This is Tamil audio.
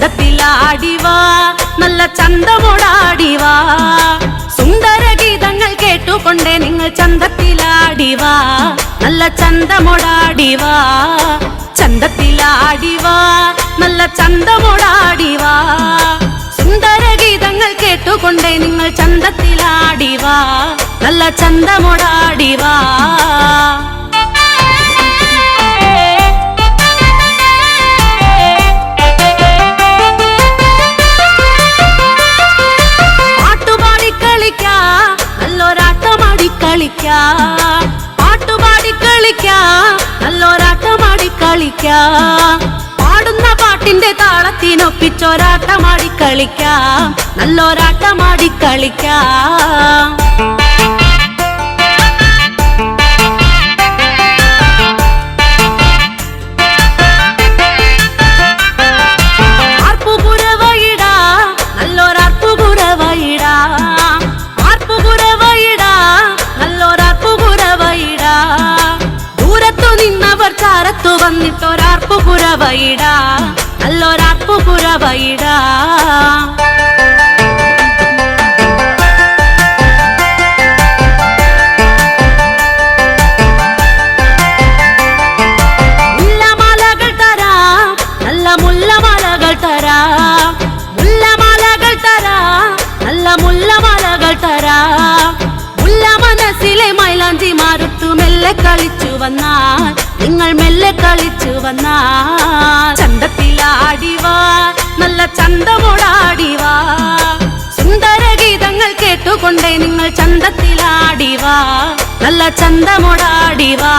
சந்தத்தில் ஆடிவா நல்ல சந்தமோட ஆடிவா. சுந்தர கீதங்கள் கேட்டுக்கொண்டே நீங்கள் சந்தத்தில் ஆடிவா நல்ல சந்தமோட ஆடிவா. சந்தத்தில் ஆடிவா நல்ல சந்தமோட ஆடிவா. சுந்தர கீதங்கள் கேட்டுக்கொண்டே நீங்கள் சந்தத்தில் ஆடிவா நல்ல சந்தமோட ஆடிவா. പാടുന്ന പാട്ടിന്റെ താളത്തിനൊപ്പിച്ചൊരാട്ടമാടി കളിക്കാം. നല്ലൊരാട്ടമാടി കളിക്കാ. മുല്ല മനസ്സിലെ മൈലാഞ്ചി മാറുത്തു മെല്ലെ കളിച്ചു വന്നാൽ നിങ്ങൾ മെല്ലെ കളിച്ചു വന്നാൽ ചന്തത്തിലാടിവാ നല്ല ചന്തമോടാടിവാ സുന്ദര ഗീതങ്ങൾ കേട്ടുകൊണ്ടേ നിങ്ങൾ ചന്തത്തിലാടിവാ നല്ല ചന്തമോടാടിവാ